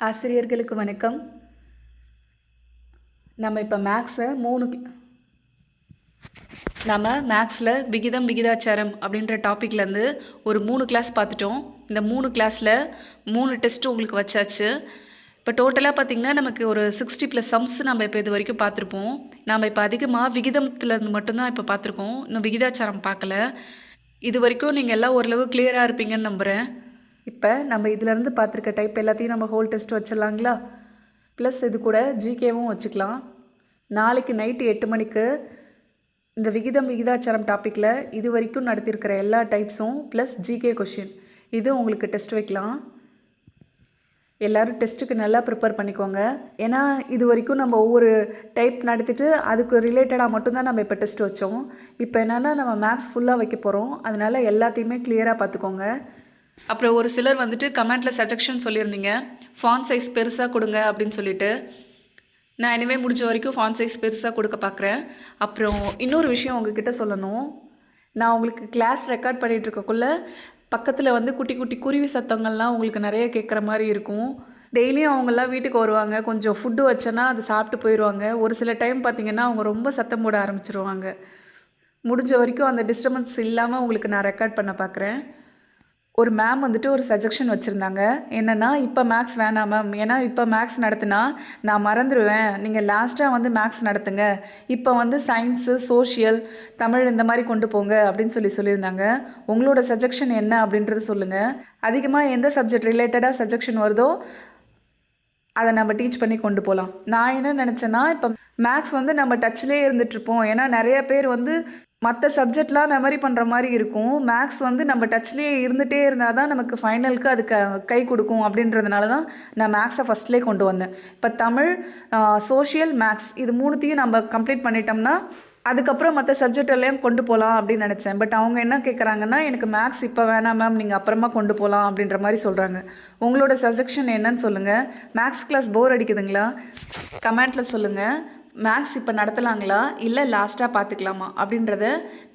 ஆசிரியர்களுக்கு வணக்கம். நம்ம இப்போ மேக்ஸை மூணு நம்ம மேக்ஸில் விகிதம் விகிதாச்சாரம் அப்படின்ற டாப்பிக்லேருந்து ஒரு மூணு கிளாஸ் பார்த்துட்டோம். இந்த மூணு கிளாஸில் மூணு டெஸ்ட்டு உங்களுக்கு வச்சாச்சு. இப்போ டோட்டலாக பார்த்திங்கன்னா நமக்கு ஒரு சிக்ஸ்டி ப்ளஸ் சம்ஸ் நம்ம இப்போ இது வரைக்கும் பார்த்துருப்போம். நம்ம இப்போ அதிகமாக விகிதத்துலேருந்து மட்டும்தான் இப்போ பார்த்துருக்கோம். இன்னும் விகிதாச்சாரம் பார்க்கல. இது வரைக்கும் நீங்கள் எல்லாம் ஓரளவு கிளியராக இருப்பீங்கன்னு நம்புகிறேன் இப்போ நம்ம இதிலேருந்து பார்த்துருக்க டைப் எல்லாத்தையும் நம்ம ஹோல் டெஸ்ட் வச்சிடலாங்களா? ப்ளஸ் இது கூட ஜிகேவும் வச்சுக்கலாம். நாளைக்கு நைட்டு எட்டு மணிக்கு இந்த விகிதம் விகிதாச்சாரம் டாப்பிக்கில் இது வரைக்கும் நடத்தியிருக்கிற எல்லா டைப்ஸும் ப்ளஸ் ஜிகே கொஷின் இது உங்களுக்கு டெஸ்ட் வைக்கலாம். எல்லோரும் டெஸ்ட்டுக்கு நல்லா ப்ரிப்பேர் பண்ணிக்கோங்க. ஏன்னா இது வரைக்கும் நம்ம ஒவ்வொரு டைப் நடத்திட்டு அதுக்கு ரிலேட்டடாக மட்டும்தான் நம்ம இப்போ டெஸ்ட் வச்சோம். இப்போ என்னென்னா நம்ம மேக்ஸ் ஃபுல்லாக வைக்க போகிறோம் அதனால் எல்லாத்தையுமே கிளியராக பார்த்துக்கோங்க. அப்புறம் ஒரு சிலர் வந்துட்டு கமெண்ட்டில் சஜெக்ஷன் சொல்லியிருந்தீங்க. ஃபான் சைஸ் பெருசாக கொடுங்க அப்படின்னு சொல்லிட்டு. நான் இனிமேல் முடிஞ்ச வரைக்கும் ஃபான் சைஸ் பெருசாக கொடுக்க பார்க்குறேன் அப்புறம் இன்னொரு விஷயம் உங்ககிட்ட சொல்லணும். நான் உங்களுக்கு கிளாஸ் ரெக்கார்ட் பண்ணிகிட்டு இருக்கக்குள்ள பக்கத்தில் வந்து குட்டி குட்டி குருவி சத்தங்கள்லாம் உங்களுக்கு நிறைய கேட்குற மாதிரி இருக்கும். டெய்லியும் அவங்கெல்லாம் வீட்டுக்கு வருவாங்க. கொஞ்சம் ஃபுட்டு வச்சேன்னா அது சாப்பிட்டு போயிடுவாங்க. ஒரு சில டைம் பார்த்திங்கன்னா அவங்க ரொம்ப சத்தம் போட ஆரம்பிச்சிருவாங்க. முடிஞ்ச வரைக்கும் அந்த டிஸ்டர்பன்ஸ் இல்லாமல் உங்களுக்கு நான் ரெக்கார்ட் பண்ண பார்க்குறேன் ஒரு மேம் வந்துட்டு ஒரு சஜஷன் வச்சுருந்தாங்க. என்னென்னா இப்போ மேக்ஸ் வேணாம் மேம் ஏன்னா இப்போ மேக்ஸ் நடத்தினா நான் மறந்துடுவேன் நீங்கள் லாஸ்ட்டாக வந்து மேக்ஸ் நடத்துங்க. இப்போ வந்து சயின்ஸு சோஷியல் தமிழ் இந்த மாதிரி கொண்டு போங்க அப்படின்னு சொல்லி சொல்லியிருந்தாங்க. உங்களோட சஜஷன் என்ன அப்படின்றது சொல்லுங்கள் அதிகமாக எந்த சப்ஜெக்ட் ரிலேட்டடாக சஜஷன் வருதோ அதை நம்ம டீச் பண்ணி கொண்டு போகலாம் நான் என்ன நினச்சேன்னா இப்போ மேக்ஸ் வந்து நம்ம டச்சிலே இருந்துகிட்ருப்போம் ஏன்னா நிறைய பேர் வந்து மற்ற சப்ஜெக்ட்லாம் மெமரி பண்ணுற மாதிரி இருக்கும். மேக்ஸ் வந்து நம்ம டச்லேயே இருந்துகிட்டே இருந்தால் தான் நமக்கு ஃபைனலுக்கு அது க கை கொடுக்கும் அப்படின்றதுனால தான் நான் மேக்ஸை ஃபஸ்ட்லேயே கொண்டு வந்தேன். இப்போ தமிழ் சோஷியல் மேக்ஸ் இது மூணுத்தையும் நம்ம கம்ப்ளீட் பண்ணிட்டோம்னா அதுக்கப்புறம் மற்ற சப்ஜெக்ட் எல்லாம் கொண்டு போகலாம் அப்படின்னு நினச்சேன். பட் அவங்க என்ன கேட்குறாங்கன்னா எனக்கு மேக்ஸ் இப்போ வேணாம் மேம் நீங்கள் அப்புறமா கொண்டு போகலாம் அப்படின்ற மாதிரி சொல்கிறாங்க உங்களோட சஜஷன் என்னன்னு சொல்லுங்கள் மேக்ஸ் கிளாஸ் போர் அடிக்குதுங்களா? கமெண்ட்டில் சொல்லுங்கள் மேக்ஸ் இப்போ நடத்தலாங்களா? இல்லை லாஸ்ட்டாக பார்த்துக்கலாமா அப்படின்றத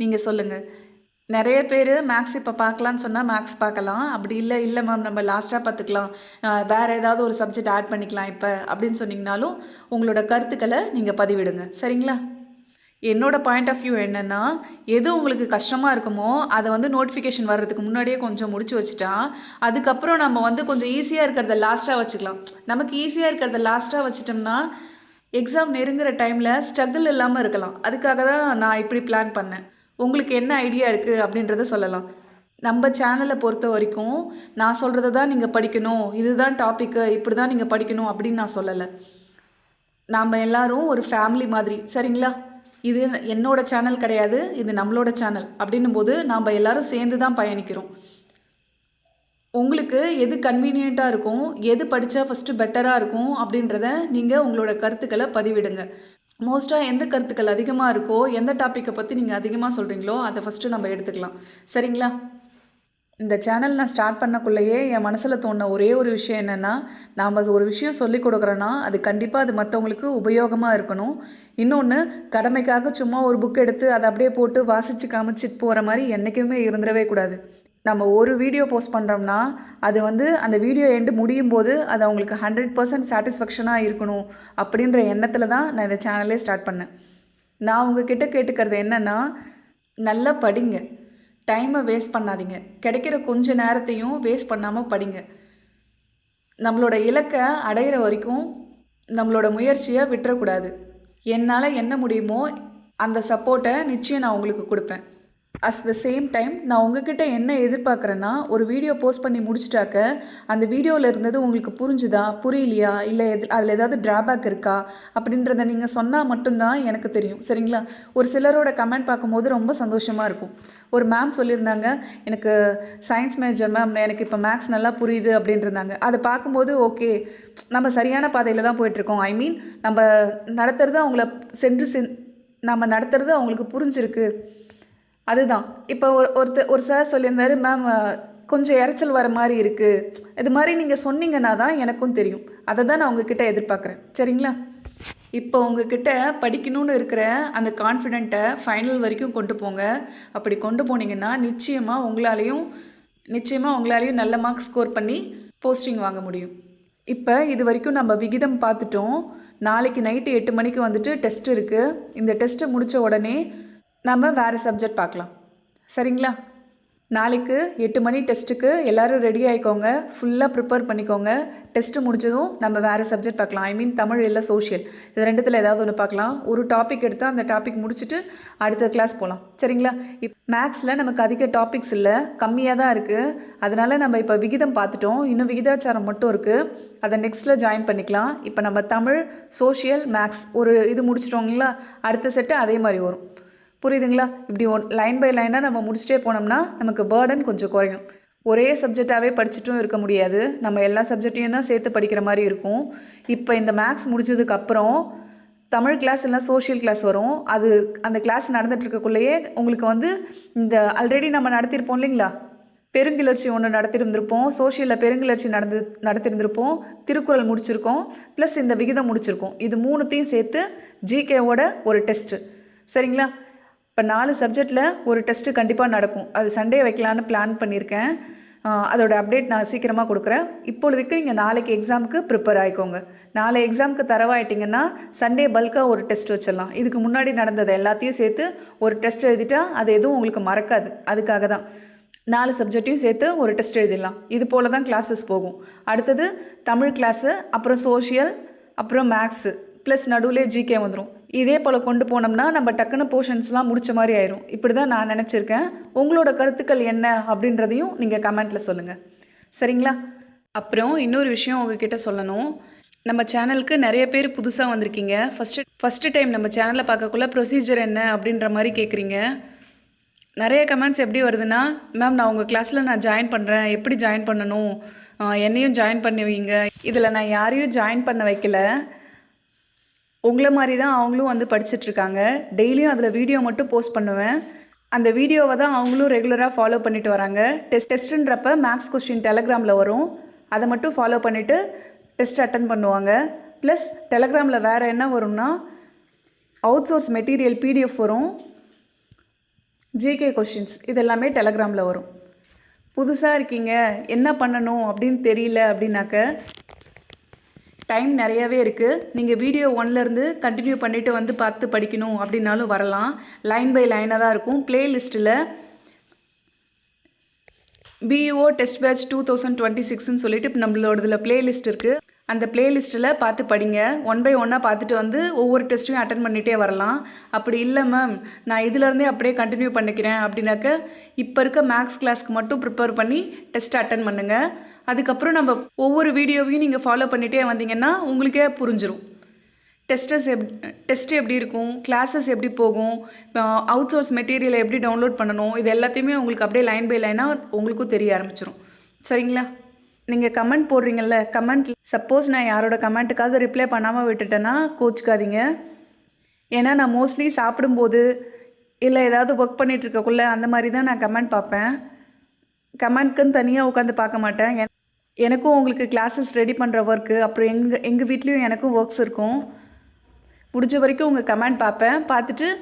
நீங்கள் சொல்லுங்கள் நிறைய பேர் மேக்ஸ் இப்போ பார்க்கலான்னு சொன்னால் மேக்ஸ் பார்க்கலாம் அப்படி இல்லை இல்லை மேம் நம்ம லாஸ்ட்டாக பார்த்துக்கலாம் வேறு ஏதாவது ஒரு சப்ஜெக்ட் ஆட் பண்ணிக்கலாம் இப்போ அப்படின்னு சொன்னிங்கனாலும் உங்களோட கருத்துக்களை நீங்கள் பதிவிடுங்க. சரிங்களா? என்னோடய பாயிண்ட் ஆஃப் வியூ என்னென்னா எது உங்களுக்கு கஷ்டமாக இருக்குமோ அதை வந்து நோட்டிஃபிகேஷன் வர்றதுக்கு முன்னாடியே கொஞ்சம் முடிச்சு வச்சுட்டா அதுக்கப்புறம் நம்ம வந்து கொஞ்சம் ஈஸியாக இருக்கிறத லாஸ்ட்டாக வச்சுக்கலாம். நமக்கு ஈஸியாக இருக்கிறத லாஸ்ட்டாக வச்சிட்டோம்னா எக்ஸாம் நெருங்குற டைமில் ஸ்ட்ரகிள் இல்லாமல் இருக்கலாம். அதுக்காக தான் நான் இப்படி பிளான் பண்ணேன். உங்களுக்கு என்ன ஐடியா இருக்குது அப்படின்றத சொல்லலாம். நம்ம சேனலை பொறுத்த வரைக்கும் நான் சொல்கிறத தான் நீங்கள் படிக்கணும். இதுதான் டாப்பிக்கு இப்படி தான் நீங்கள் படிக்கணும் அப்படின்னு நான் சொல்லலை. நாம் எல்லாரும் ஒரு ஃபேமிலி மாதிரி சரிங்களா? இது என்னோட சேனல் கிடையாது இது நம்மளோட சேனல் அப்படின்னும் போது நாம் எல்லாரும் சேர்ந்து தான் பயணிக்கிறோம். உங்களுக்கு எது கன்வீனியண்ட்டாக இருக்கும் எது படித்தா ஃபஸ்ட்டு பெட்டராக இருக்கும் அப்படின்றத நீங்கள் உங்களோட கருத்துக்களை பதிவிடுங்க. மோஸ்ட்டாக எந்த கருத்துக்கள் அதிகமாக இருக்கோ எந்த டாப்பிக்கை பற்றி நீங்கள் அதிகமாக சொல்கிறீங்களோ அதை ஃபஸ்ட்டு நம்ம எடுத்துக்கலாம். சரிங்களா? இந்த சேனல் நான் ஸ்டார்ட் பண்ணக்குள்ளேயே என் மனசில் தோணுன ஒரே ஒரு விஷயம் என்னென்னா நாம் அது ஒரு விஷயம் சொல்லி கொடுக்குறோன்னா அது கண்டிப்பாக அது மற்றவங்களுக்கு உபயோகமாக இருக்கணும். இன்னொன்று கடமைக்காக சும்மா ஒரு புக் எடுத்து அதை அப்படியே போட்டு வாசித்து காமிச்சிட்டு போகிற மாதிரி என்றைக்குமே இருந்துடவே கூடாது. நம்ம ஒரு வீடியோ போஸ்ட் பண்ணுறோம்னா அது வந்து அந்த வீடியோ எண்டு முடியும் போது அது அவங்களுக்கு ஹண்ட்ரட் பர்சன்ட் சாட்டிஸ்ஃபேக்ஷனாக இருக்கணும் அப்படின்ற எண்ணத்தில் தான் நான் இந்த சேனலே ஸ்டார்ட் பண்ணேன். நான் உங்ககிட்ட கேட்டுக்கிறது என்னென்னா நல்லா படிங்க. டைமை வேஸ்ட் பண்ணாதீங்க. கிடைக்கிற கொஞ்ச நேரத்தையும் வேஸ்ட் பண்ணாமல் படிங்க. நம்மளோட இலக்கை அடையிற வரைக்கும் நம்மளோட முயற்சியை விட்டுறக்கூடாது. என்னால் என்ன முடியுமோ அந்த சப்போர்ட்டை நிச்சயம் நான் உங்களுக்கு கொடுப்பேன். அஸ் த சேம் டைம் நான் உங்ககிட்ட என்ன எதிர்பார்க்குறேன்னா ஒரு வீடியோ போஸ்ட் பண்ணி முடிச்சிட்டாக்க அந்த வீடியோவில் இருந்தது உங்களுக்கு புரிஞ்சுதா புரியலையா இல்லை எது அதில் ஏதாவது ட்ராபேக் இருக்கா அப்படின்றத நீங்கள் சொன்னால் மட்டும்தான் எனக்கு தெரியும். சரிங்களா? ஒரு சிலரோட கமெண்ட் பார்க்கும்போது ரொம்ப சந்தோஷமாக இருக்கும். ஒரு மேம் சொல்லியிருந்தாங்க எனக்கு சயின்ஸ் மேஜர் மேம் எனக்கு இப்போ மேக்ஸ் நல்லா புரியுது அப்படின்றாங்க அதை பார்க்கும்போது ஓகே நம்ம சரியான பாதையில் தான் போயிட்டுருக்கோம். ஐ மீன் நம்ம நடத்துறது அவங்கள சென்று சென் நம்ம நடத்துறது அவங்களுக்கு புரிஞ்சிருக்கு. அதுதான். இப்போ ஒரு ஒருத்தர் ஒரு சார் சொல்லியிருந்தாரு மேம் கொஞ்சம் இறைச்சல் வர மாதிரி இருக்குது இது மாதிரி நீங்கள் சொன்னீங்கன்னா தான் எனக்கும் தெரியும். அதை தான் நான் உங்ககிட்ட எதிர்பார்க்குறேன். சரிங்களா? இப்போ உங்ககிட்ட படிக்கணும்னு இருக்கிற அந்த கான்ஃபிடென்ட்டை ஃபைனல் வரைக்கும் கொண்டு போங்க. அப்படி கொண்டு போனீங்கன்னா நிச்சயமாக உங்களாலேயும் நிச்சயமாக உங்களாலேயும் நல்ல மார்க் ஸ்கோர் பண்ணி போஸ்டிங் வாங்க முடியும். இப்போ இது வரைக்கும் நம்ம விகிதம் பார்த்துட்டோம். நாளைக்கு நைட்டு எட்டு மணிக்கு வந்துட்டு டெஸ்ட் இருக்குது இந்த டெஸ்ட்டு முடித்த உடனே நம்ம வேறு சப்ஜெக்ட் பார்க்கலாம். சரிங்களா? நாளைக்கு எட்டு மணி டெஸ்ட்டுக்கு எல்லோரும் ரெடி ஆகிக்கோங்க ஃபுல்லாக ப்ரிப்பேர் பண்ணிக்கோங்க. டெஸ்ட்டு முடிஞ்சதும் நம்ம வேறு சப்ஜெக்ட் பார்க்கலாம். ஐ மீன் தமிழ் இல்லை சோஷியல் இது ரெண்டுத்தில் ஏதாவது ஒன்று பார்க்கலாம். ஒரு டாபிக் எடுத்தால் அந்த டாபிக் முடிச்சுட்டு அடுத்த கிளாஸ் போகலாம் சரிங்களா? இப் மேக்ஸில் நமக்கு அதிக டாபிக்ஸ் இல்லை. கம்மியாக தான் இருக்குது அதனால் நம்ம இப்போ விகிதம் பார்த்துட்டோம். இன்னும் விகிதாச்சாரம் மட்டும் இருக்குது அதை நெக்ஸ்ட்டில் ஜாயின் பண்ணிக்கலாம். இப்போ நம்ம தமிழ் சோஷியல் மேக்ஸ் ஒரு இது முடிச்சிட்டோங்களா அடுத்த செட்டு அதே மாதிரி வரும். புரியுதுங்களா? இப்படி ஒன் லைன் பை லைனாக நம்ம முடிச்சுட்டே போனோம்னா நமக்கு பேர்டன் கொஞ்சம் குறையும். ஒரே சப்ஜெக்டாகவே படிச்சுட்டும் இருக்க முடியாது. நம்ம எல்லா சப்ஜெக்டையும் தான் சேர்த்து படிக்கிற மாதிரி இருக்கும். இப்போ இந்த மேக்ஸ் முடிச்சதுக்கப்புறம் தமிழ் கிளாஸ் இல்லை சோஷியல் கிளாஸ் வரும். அது அந்த கிளாஸ் நடந்துட்டு இருக்கக்குள்ளேயே உங்களுக்கு வந்து இந்த ஆல்ரெடி நம்ம நடத்தியிருப்போம் இல்லைங்களா? பெருங்கிளர்ச்சி ஒன்று நடத்திருந்திருப்போம். சோஷியலில் பெருங்கிளர்ச்சி நடந்து நடத்திருந்திருப்போம். திருக்குறள் முடிச்சிருக்கோம். ப்ளஸ் இந்த விகிதம் முடிச்சிருக்கோம். இது மூணுத்தையும் சேர்த்து ஜிகேவோட ஒரு டெஸ்ட்டு சரிங்களா? இப்போ நாலு சப்ஜெக்டில் ஒரு டெஸ்ட்டு கண்டிப்பாக நடக்கும். அது சண்டே வைக்கலான்னு பிளான் பண்ணியிருக்கேன். அதோட அப்டேட் நான் சீக்கிரமாக கொடுக்குறேன். இப்பொழுதுக்கு நீங்கள் நாளைக்கு எக்ஸாமுக்கு ப்ரிப்பேர் ஆகிக்கோங்க நாளை எக்ஸாமுக்கு தரவாயிட்டிங்கன்னா சண்டே பல்காக ஒரு டெஸ்ட் வச்சிடலாம். இதுக்கு முன்னாடி நடந்தது எல்லாத்தையும் சேர்த்து ஒரு டெஸ்ட் எழுதிட்டா அது எதுவும் உங்களுக்கு மறக்காது. அதுக்காக தான். நாலு சப்ஜெக்டையும் சேர்த்து ஒரு டெஸ்ட் எழுதிடலாம். இது போல் தான் கிளாஸஸ் போகும். அடுத்தது தமிழ் கிளாஸு அப்புறம் சோஷியல் அப்புறம் மேக்ஸு ப்ளஸ் நடுவில் ஜிகே வந்துடும் இதே போல் கொண்டு போனோம்னா நம்ம டக்குன்னு போர்ஷன்ஸ்லாம் முடிச்ச மாதிரி ஆயிரும். இப்படி தான் நான் நினச்சிருக்கேன். உங்களோட கருத்துக்கள் என்ன அப்படின்றதையும் நீங்கள் கமெண்ட்டில் சொல்லுங்கள் சரிங்களா? அப்புறம் இன்னொரு விஷயம் உங்ககிட்ட சொல்லணும். நம்ம சேனலுக்கு நிறைய பேர் புதுசாக வந்திருக்கீங்க. ஃபஸ்ட்டு ஃபஸ்ட்டு டைம் நம்ம சேனலை பார்க்கக்குள்ள ப்ரொசீஜர் என்ன அப்படின்ற மாதிரி கேட்குறீங்க நிறைய கமெண்ட்ஸ் எப்படி வருதுன்னா மேம் நான் உங்கள் கிளாஸில் நான் ஜாயின் பண்ணுறேன் எப்படி ஜாயின் பண்ணணும்? என்னையும் ஜாயின் பண்ணி வைங்க. இதில் நான் யாரையும் ஜாயின் பண்ண வைக்கல. உங்களை மாதிரி தான் அவங்களும் வந்து படிச்சுட்ருக்காங்க. டெய்லியும் அதில் வீடியோ மட்டும் போஸ்ட் பண்ணுவேன். அந்த வீடியோவை தான் அவங்களும் ரெகுலராக ஃபாலோ பண்ணிட்டு வராங்க. டெஸ்ட் டெஸ்ட்டுன்றப்ப மேக்ஸ் கொஸ்டின் டெலகிராமில் வரும். அதை மட்டும் ஃபாலோ பண்ணிவிட்டு டெஸ்ட் அட்டன் பண்ணுவாங்க. ப்ளஸ் டெலகிராமில் வேறு என்ன வரும்னா அவுட் சோர்ஸ் மெட்டீரியல் பிடிஎஃப் வரும் ஜிகே கொஷின்ஸ் இதெல்லாமே டெலகிராமில் வரும். புதுசாக இருக்கீங்க என்ன பண்ணணும் அப்படின்னு தெரியல அப்படின்னாக்க டைம் நிறையவே இருக்குது நீங்கள் வீடியோ ஒன்லேருந்து கண்டினியூ பண்ணிவிட்டு வந்து பார்த்து படிக்கணும் அப்படின்னாலும் வரலாம். லைன் பை லைனாக தான் இருக்கும். பிளேலிஸ்ட்டில் BEO test batch two thousand twenty சிக்ஸ்னு சொல்லிட்டு இப்போ நம்மளோட இதில் பிளேலிஸ்ட் இருக்குது அந்த பிளேலிஸ்ட்டில் பார்த்து படிங்க. ஒன் பை ஒன்னாக பார்த்துட்டு வந்து ஒவ்வொரு டெஸ்ட்டையும் அட்டன் பண்ணிகிட்டே வரலாம். அப்படி இல்லை மேம் நான் இதுலேருந்தே அப்படியே கண்டினியூ பண்ணிக்கிறேன் அப்படின்னாக்க இப்போ இருக்க மேக்ஸ் கிளாஸ்க்கு மட்டும் ப்ரிப்பேர் பண்ணி டெஸ்ட் அட்டன் பண்ணுங்கள் அதுக்கப்புறம் நம்ம ஒவ்வொரு வீடியோவையும் நீங்கள் ஃபாலோ பண்ணிகிட்டே வந்தீங்கன்னா உங்களுக்கே புரிஞ்சிடும் டெஸ்டஸ் எப் டெஸ்ட் எப்படி இருக்கும்? கிளாஸஸ் எப்படி போகும்? அவுட் சோர்ஸ் மெட்டீரியலை எப்படி டவுன்லோட் பண்ணணும்? இது எல்லாத்தையுமே உங்களுக்கு அப்படியே லைன் பை லைனாக உங்களுக்கும் தெரிய ஆரம்பிச்சிடும் சரிங்களா? நீங்கள் கமெண்ட் போடுறீங்கல்ல கமெண்ட் சப்போஸ் நான் யாரோட கமெண்ட்டுக்காவது ரிப்ளை பண்ணாமல் விட்டுட்டேன்னா கோச்சிக்காதீங்க. ஏன்னா நான் மோஸ்ட்லி சாப்பிடும்போது இல்லை ஏதாவது ஒர்க் பண்ணிட்டுருக்கக்குள்ளே அந்த மாதிரி தான் நான் கமெண்ட் பார்ப்பேன். கமெண்ட்க்குன்னு தனியாக உட்காந்து பார்க்க மாட்டேன். என்- எனக்கும் உங்களுக்கு கிளாஸஸ் ரெடி பண்ணுற ஒர்க்கு அப்புறம் எங்கள் எங்கள் வீட்லேயும் எனக்கும் ஒர்க்ஸ் இருக்கும். முடிஞ்ச வரைக்கும் உங்கள் கமெண்ட் பார்ப்பேன். பார்த்துட்டு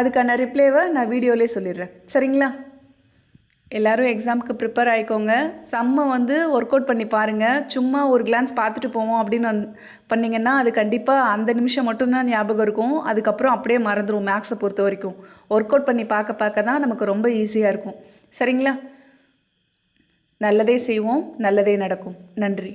அதுக்கான ரிப்ளைவை நான் வீடியோலேயே சொல்லிடுறேன். சரிங்களா? எல்லாரும் எக்ஸாமுக்கு ப்ரிப்பேர் ஆகிக்கோங்க செம்மை வந்து ஒர்க் அவுட் பண்ணி பாருங்கள் சும்மா ஒரு கிளான்ஸ் பார்த்துட்டு போவோம் அப்படின்னு வந் பண்ணிங்கன்னா அது கண்டிப்பாக அந்த நிமிஷம் மட்டும்தான் ஞாபகம் இருக்கும். அதுக்கப்புறம் அப்படியே மறந்துடும் மேக்ஸை பொறுத்த வரைக்கும். ஒர்க் அவுட் பண்ணி பார்க்க பார்க்க தான் நமக்கு ரொம்ப ஈஸியாக இருக்கும். சரிங்களா? நல்லதே செய்வோம். நல்லதே நடக்கும். நன்றி.